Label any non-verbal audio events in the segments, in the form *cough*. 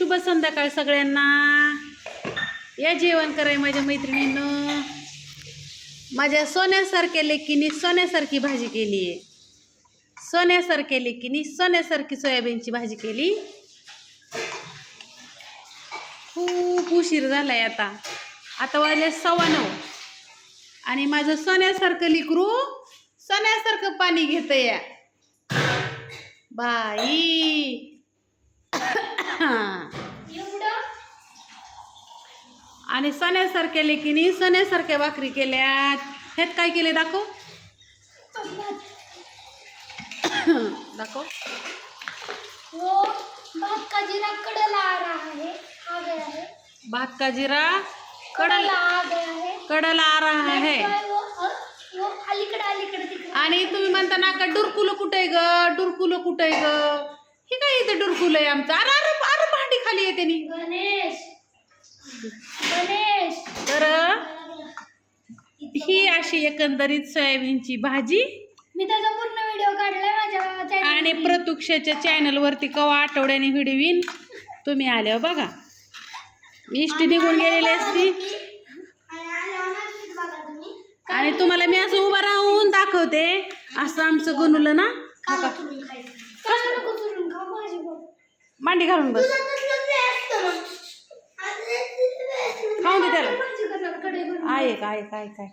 शुभ संध्याकाळ सगळ्यांना. या जेवण कराय माझ्या मैत्रिणीनं. माझ्या सोन्यासारख्या लेकीनी सोन्यासारखी भाजी केली. आहे सोन्यासारख्या लेकीनी सोन्यासारखी सोयाबीनची भाजी केली. खूप उशीर झाला आहे आता. आता वाजले सव्वा नऊ. आणि माझं सोन्यासारखं लिकरू सोन्यासारखं पाणी घेत या बाई. आणि सोन्यासारख्या लेकीनी सोन्यासारख्या भाकरी केल्यात. ह्यात काय केले दाखव. दाखव. वो भात का जीरा कड़ला आ रहा है आ गया है भात का जिरा कड़ला. आ गया है कडला आ रहा है आणि तुम्ही म्हणता ना का डुरकुलं कुठं ग? डुरकुलं कुठं ग? हे काय इथं डुरकुलं आहे आमचं? खाली आहे त्यांनी? गणेश. गणेश. तर ही अशी एकंदरीत सोयाबीनची भाजी. मी त्याचा पूर्ण व्हिडिओ काढलाय माझ्या आणि. प्रतुक्षाच्या चॅनलवरती कवा आठवड्याने व्हिडिओ येईन तुम्ही आल्यावर बघा. इष्टी निघून गेलेली असती. आणि तुम्हाला मी असं उभं राहून दाखवते. असं आमचं गणुलं ना. मांडी घालून बस. खाऊन दे त्याला. आहे काय काय काय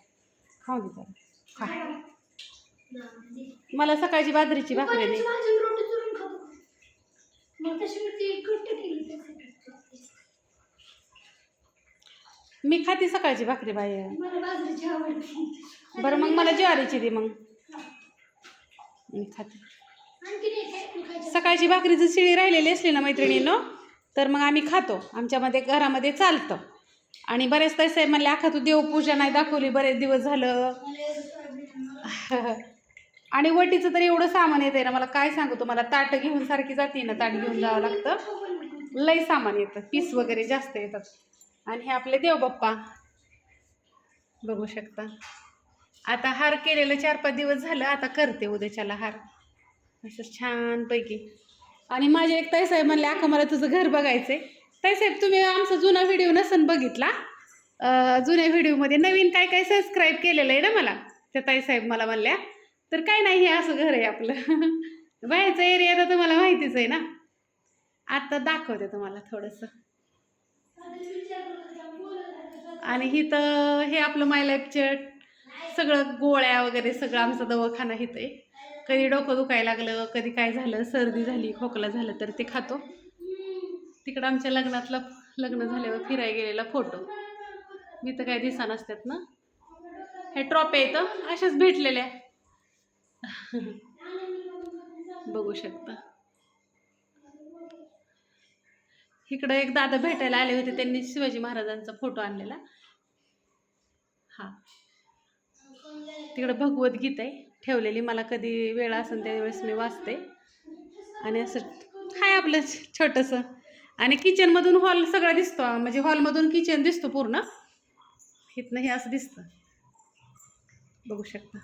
खाऊ दे त्याला. खा. मला सकाळची बाजरीची भाकरी दे. मी खाते. सकाळची भाकरी बाई. बरं मग मला ज्वारीची दे मग. मी खाते. सकाळची भाकरी जर शिळी राहिलेली असली ना मैत्रिणीनं? तर मग आम्ही खातो. आमच्यामध्ये घरामध्ये चालतं. आणि बरेच तसे म्हणले आखा तू देवपूजा नाही दाखवली बरेच दिवस झालं. आणि वटीचं तर एवढं सामान येतंय ना मला काय सांगू तुम्हाला ताट घेऊन सारखी जाते ना ताट घेऊन जावं लागतं. लई सामान येतं पीस वगैरे जास्त येतात. आणि हे आपले देवबाप्पा बघू शकता. आता हार केलेलं चार पाच दिवस झालं आता करते उद्याच्याला हार. असं छानपैकी. आणि माझे एक ताईसाहेब म्हणले अका मला तुझं घर बघायचंय. ताईसाहेब तुम्ही आमचा जुना व्हिडिओ नसन बघितला? जुन्या व्हिडिओमध्ये नवीन काय काय सबस्क्राईब केलेलं आहे ना मला? त्या ताईसाहेब मला म्हणल्या तर काय नाही हे असं घर आहे आपलं. *laughs* बाहेरचा एरिया तर तुम्हाला माहितीच आहे ना. आता दाखवते तुम्हाला थोडंसं. आणि इथं हे आपलं माय लाईफ चट सगळं गोळ्या वगैरे सगळं आमचं दवाखाना इथं आहे. कधी डोकं दुखायला लागलं कधी काय झालं सर्दी झाली खोकला झालं तर ते खातो. तिकडं आमच्या लग्नातला लग्न झाल्यावर फिरायला गेलेला फोटो. मी तर काय दिसा नसतात ना. हे ट्रॉप्या इथं अशाच भेटलेल्या. बघू शकता. इकडं एक दादा भेटायला आले होते त्यांनी शिवाजी महाराजांचा फोटो आणलेला. हा. तिकडं भगवद्गीता आहे. ठेवलेली. मला कधी वेळ असेल त्यावेळेस मी वाचते. आणि असं हाय आपलं छोटंसं. आणि किचनमधून हॉल सगळा दिसतो. म्हणजे हॉलमधून किचन दिसतो पूर्ण. इथनं हे असं दिसतं. बघू शकता.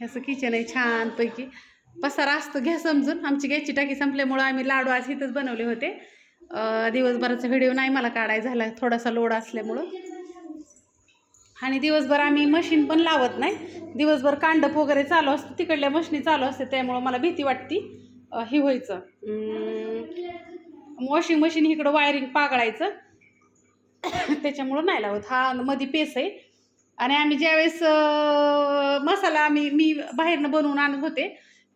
हे असं किचन आहे छानपैकी. पसारा असतो घ्या समजून. आमची गॅसची टाकी संपल्यामुळं आम्ही लाडू आज इथंच बनवले होते. दिवसभराचा व्हिडिओ नाही मला काढाय झाला. थोडासा लोड असल्यामुळं. आणि दिवसभर आम्ही मशीन पण लावत नाही. दिवसभर कांडप वगैरे चालू असतं. तिकडल्या मशीनी चालू असते त्यामुळं मला भीती वाटती हे व्हायचं. वॉशिंग मशीन इकडं वायरिंग पागळायचं. *coughs* त्याच्यामुळं नाही लावत. हा मध्ये पेस आहे. आणि आम्ही ज्यावेळेस मसाला आम्ही मी बाहेरनं बनवून आणत होते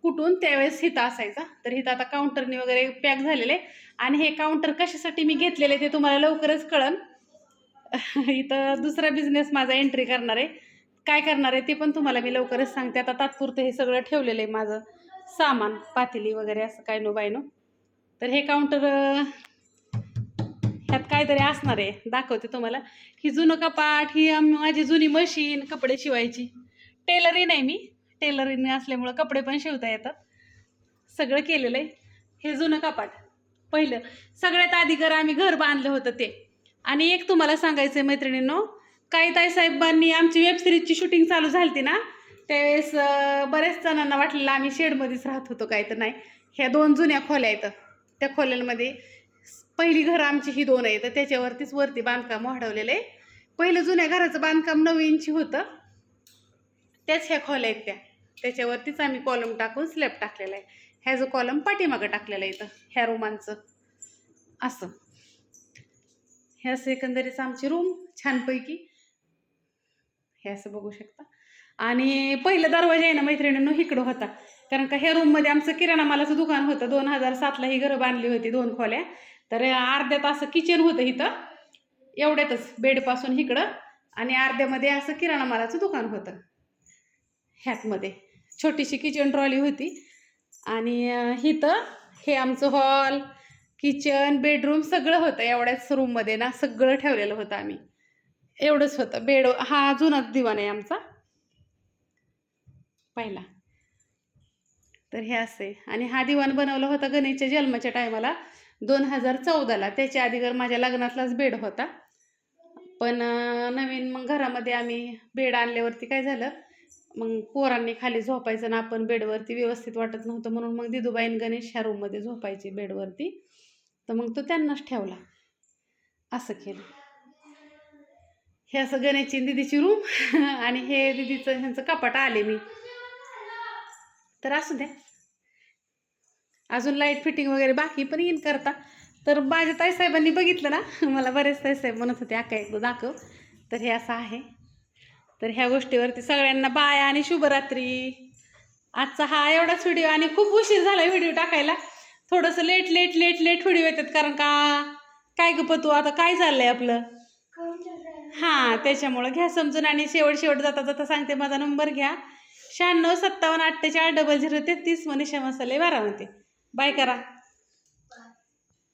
कुठून त्यावेळेस हिता असायचा. तर हिता आता काउंटरने वगैरे पॅक झालेले. आणि हे काउंटर कशासाठी मी घेतलेले ते तुम्हाला लवकरच कळन. *laughs* इथं दुसरा बिझनेस माझा एंट्री करणार. आहे काय करणार आहे ते पण तुम्हाला मी लवकरच सांगते. आता तात्पुरतं हे सगळं ठेवलेलं आहे माझं सामान पातेली वगैरे असं काय नो बाय नो. तर हे काउंटर ह्यात काहीतरी असणार आहे. दाखवते तुम्हाला. ही जुनं कपाट ही माझी जुनी मशीन कपडे शिवायची. टेलरही नाही मी. टेलरिंग असल्यामुळं कपडे पण शिवता येतात. सगळं केलेलं आहे. हे जुनं कपाट. पहिलं. सगळ्यात आधी घर आम्ही घर बांधलं होतं ते. आणि एक तुम्हाला सांगायचं आहे मैत्रिणींनो काही ताई साहेबांनी आमची वेबसिरीजची शूटिंग चालू झाली होती ना त्यावेळेस बऱ्याच जणांना वाटलेलं आम्ही शेडमध्येच राहत होतो काय तर नाही. ह्या दोन जुन्या खोल्या आहेत. त्या खोल्यांमध्ये पहिली घरं आमची ही दोन आहेत. त्याच्यावरतीच वरती बांधकाम वाढवलेलं आहे. पहिलं जुन्या घराचं बांधकाम नऊ इंची होतं. त्याच ह्या खोल्या आहेत त्या. त्याच्यावरतीच आम्ही कॉलम टाकून स्लॅब टाकलेला आहे. ह्या जो कॉलम पाठीमागं टाकलेला आहे इथं ह्या रोमांचं असं. हे असं आमची रूम छानपैकी. हे असं बघू शकता. आणि पहिलं दरवाजा आहे ना मैत्रिणींनो इकडं होता. कारण का ह्या रूममध्ये आमचं किराणा मालाचं दुकान होतं. दोन हजार सातला ही घरं बांधली होती दोन खोल्या. तर अर्ध्यात असं किचन होतं इथं. एवढ्यातच बेडपासून इकडं. आणि अर्ध्यामध्ये असं किराणा मालाचं दुकान होतं. ह्यातमध्ये. छोटीशी किचन ट्रॉली होती. आणि इथं हे आमचं हॉल किचन बेडरूम सगळं होतं एवढ्याच रूममध्ये ना सगळं ठेवलेलं होतं आम्ही. एवढंच होतं. बेड हा जुनाच दिवाण आहे आमचा. पहिला. तर हे असे आणि हा दिवाण बनवला होता गणेशच्या जन्माच्या टायमाला दोन हजार चौदाला. त्याच्या अगोदर माझ्या लग्नातलाच बेड होता. पण नवीन मग घरामध्ये आम्ही बेड आणल्यावरती काय झालं मग पोरांनी खाली झोपायचं ना आपण बेडवरती व्यवस्थित वाटत नव्हतं म्हणून मग दिदूबाईन गणेश ह्या रूममध्ये झोपायचे बेडवरती. तर मग तो त्यांनाच ठेवला. असं केलं. हे असं गणेशची दिदीची रूम *laughs* आणि हे दिदीचं ह्यांचं कपाट आले मी. तर असू द्या. अजून लाइट फिटिंग वगैरे बाकी पण येईन करता. तर माझ्या ताईसाहेबांनी बघितलं ना *laughs* मला बरेच ताईसाहेब म्हणत होते अक्का एकदा दाखव. तर हे असं आहे. तर ह्या गोष्टीवरती सगळ्यांना बाय आणि शुभरात्री. आजचा हा एवढाच व्हिडिओ आणि खूप उशीर झाला व्हिडिओ टाकायला. थोडंसं late late late late video येतात कारण का? काय ग पतू आता काय चाललंय आपलं? हां त्याच्यामुळं घ्या समजून आणि शेवट शेवट जाता जाता सांगते माझा नंबर घ्या. शहाण्णव सत्तावन्न अठ्ठेचाळीस डबल झिरो तेहतीस मनीषा मसाले बारामती. बाय करा.